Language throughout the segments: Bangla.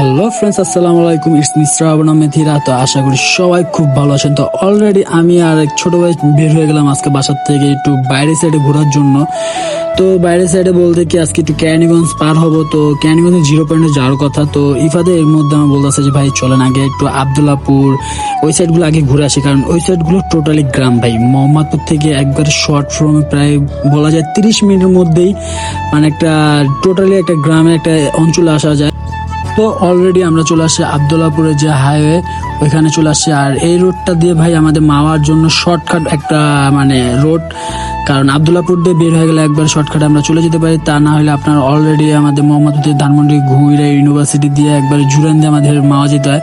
হ্যালো ফ্রেন্ডস আসসালামু আলাইকুম ইটস মি শ্রাবণ হীরা তো আশা করি সবাই খুব ভালো আছেন। তো অলরেডি আমি আর এক ছোট ভাই বের হয়ে গেলাম আজকে বাসার থেকে একটু বাইরে সাইডে ঘোরার জন্য। তো বাইরে সাইডে বলতে কি আজকে একটু ক্যানিগঞ্জ পার হব। তো ক্যানিগঞ্জে জিরো পয়েন্টে যাওয়ার কথা। তো ইফাদে এর মধ্যে আমার বলতে বলতেছে যে, ভাই, চলেন আগে একটু আবদুল্লাপুর, ওই সাইডগুলো আগে ঘুরে আসি। কারণ ওই সাইডগুলো টোটালি গ্রাম, ভাই। মোহাম্মদপুর থেকে একবার শর্ট ফ্রমে প্রায় বলা যায় তিরিশ মিনিটের মধ্যেই মানে একটা টোটালি একটা গ্রামে একটা অঞ্চলে আসা যায়। তো অলরেডি আমরা চলে আসছি আবদুল্লাপুরের যে হাইওয়ে ওইখানে চলে আসছি। আর এই রোডটা দিয়ে ভাই আমাদের মাওয়ার জন্য শর্টকাট একটা মানে রোড কারণ আবদুল্লাপুর দিয়ে বের হয়ে গেলে একবার শর্টকাটে আমরা চলে যেতে পারি, তা না হলে আপনার অলরেডি আমাদের মোহাম্মদপুর ধানমন্ডি ঘুইরা ইউনিভার্সিটি দিয়ে একবার জুরান দিয়ে আমাদের মাওয়া যেতে হয়।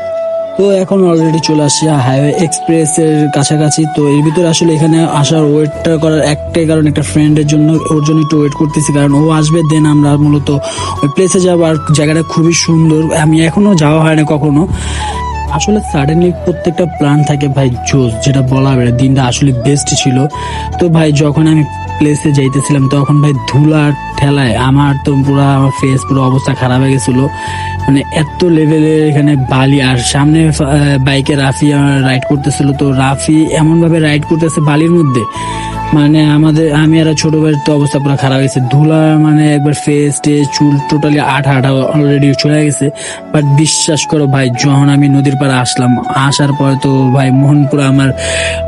তো এখন অলরেডি চলে আসছি হাইওয়ে এক্সপ্রেস এর কাছাকাছি। তো এর ভিতরে আসলে এখানে আসার ওয়েটটা করার একটাই কারণ একটা ফ্রেন্ডের জন্য, ওর জন্য একটু ওয়েট করতেছি। কারণ ও আসবে দেন আমরা মূলত ওই প্লেসে যাব। আর জায়গাটা খুবই সুন্দর। আমি এখনও যাওয়া হয় না কখনো। আসলে সাডেনলি প্রত্যেকটা প্ল্যান থাকে, ভাই, জোস, যেটা বলা হবে দিনটা আসলে বেস্ট ছিল। তো ভাই, যখন আমি প্লেসে যাইতেছিলাম, তখন ভাই ধুলার ঠেলায় আমার তো পুরো, আমার ফেস পুরো অবস্থা খারাপ হয়ে গেছিল। মানে এত লেভেলের এখানে বালি, আর সামনে বাইকে রাফি রাইড করতেছিল। তো রাফি এমনভাবে রাইড করতেছে বালির মধ্যে মানে আমাদের, আমি আর ছোট তো অবস্থা পুরো খারাপ হয়েছে। ধুলা মানে একবার ফেস টেস, চুল টোটালি আঠা আঠা অলরেডি চলে গেছে। বাট বিশ্বাস করো ভাই, যখন আমি নদীর পাড়ে আসলাম, আসার পরে তো ভাই মন পুরো আমার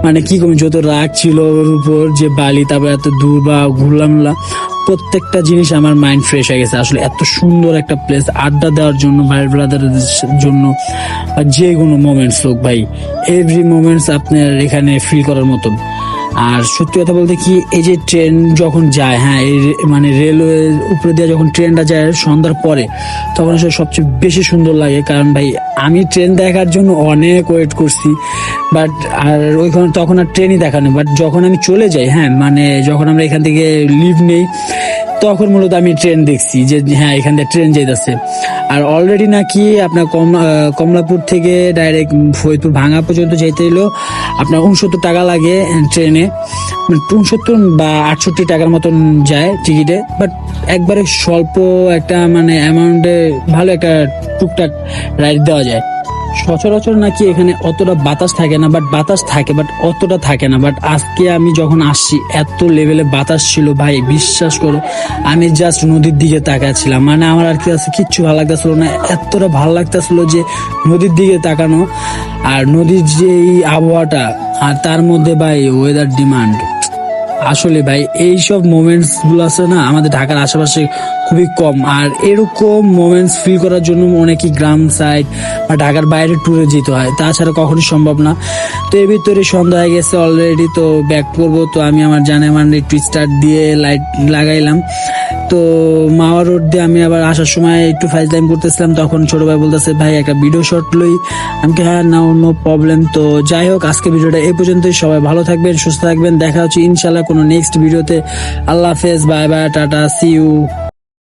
মানে কি কম যত রাগ ছিল ওর উপর, যে বালি, তারপর এত দূর বা ঘুরলাম প্রত্যেকটা জিনিস আমার মাইন্ড ফ্রেশ হয়ে গেছে। আসলে এত সুন্দর একটা প্লেস আড্ডা দেওয়ার জন্য, ভাই ব্রাদারদের জন্য যে কোনো মোমেন্টস হোক ভাই এভরি মোমেন্টস আপনার এখানে ফিল করার মতন। আর সত্যি কথা বলতে কি, এই যে ট্রেন যখন যায় হ্যাঁ এই মানে রেলওয়ে উপরে দিয়ে যখন ট্রেনটা যায় সন্ধ্যার পরে, তখন আসলে সবচেয়ে বেশি সুন্দর লাগে। কারণ ভাই, আমি ট্রেন দেখার জন্য অনেক ওয়েট করছি বাট আর ওইখানে তখন আর ট্রেনই দেখানো বাট যখন আমি চলে যাই হ্যাঁ মানে যখন আমরা এখান থেকে লিভ নেই তখন মূলত আমি ট্রেন দেখছি যে হ্যাঁ এখান থেকে ট্রেন যাইতেছে। আর অলরেডি নাকি আপনার কমলা কমলাপুর থেকে ডাইরেক্ট ফরিদপুর ভাঙা পর্যন্ত যেতে হলো আপনার উনসত্তর টাকা লাগে ট্রেনে মানে উনসত্তর বা আটষট্টি টাকার মতন যায় টিকিটে বাট একবারে স্বল্প একটা মানে অ্যামাউন্টে ভালো একটা টুকটাক রাইড দেওয়া যায়। সচরাচর নাকি এখানে অতটা বাতাস থাকে না বাট বাতাস থাকে বাট অতটা থাকে না। বাট আজকে আমি যখন আসছি, এত লেভেলে বাতাস ছিল ভাই, বিশ্বাস করো, আমি জাস্ট নদীর দিকে তাকাচ্ছিলাম। মানে আমার আর কি আছে, কিচ্ছু ভালো লাগতেছিল না, এতটা ভালো লাগতেছিল যে নদীর দিকে তাকানো। আর নদীর যে এই আবহাওয়াটা, আর তার মধ্যে ভাই ওয়েদার ডিমান্ড আসলে ভাই, এইসব মোমেন্টসগুলো আছে না, আমাদের ঢাকার আশেপাশে খুবই কম। আর এরকম মোমেন্টস ফিল করার জন্য অনেকই গ্রাম সাইড বা ঢাকার বাইরে ট্যুরে যেতে হয়। তাছাড়া কখনোই সম্ভব না। তো এর ভিতরে সন্ধ্যা হয়ে গেছে অলরেডি তো ব্যাক করব। তো আমি আমার জানে মানে টুইস্টার দিয়ে লাইট লাগাইলাম। তো মাওয়া রোড দিয়ে আমি আবার আসার সময় একটু ফাইজ টাইম করতেছিলাম, তখন ছোট ভাই বলতেছে, ভাই, একটা ভিডিও শট লই। আমি হ্যাঁ না অন্য প্রবলেম তো যাই হোক, আজকে ভিডিওটা এই পর্যন্তই। সবাই ভালো থাকবেন, সুস্থ থাকবেন। দেখা হচ্ছে ইনশাল্লাহ কোনো নেক্সট ভিডিওতে আল্লাহ হাফেজ, bye bye, tata see you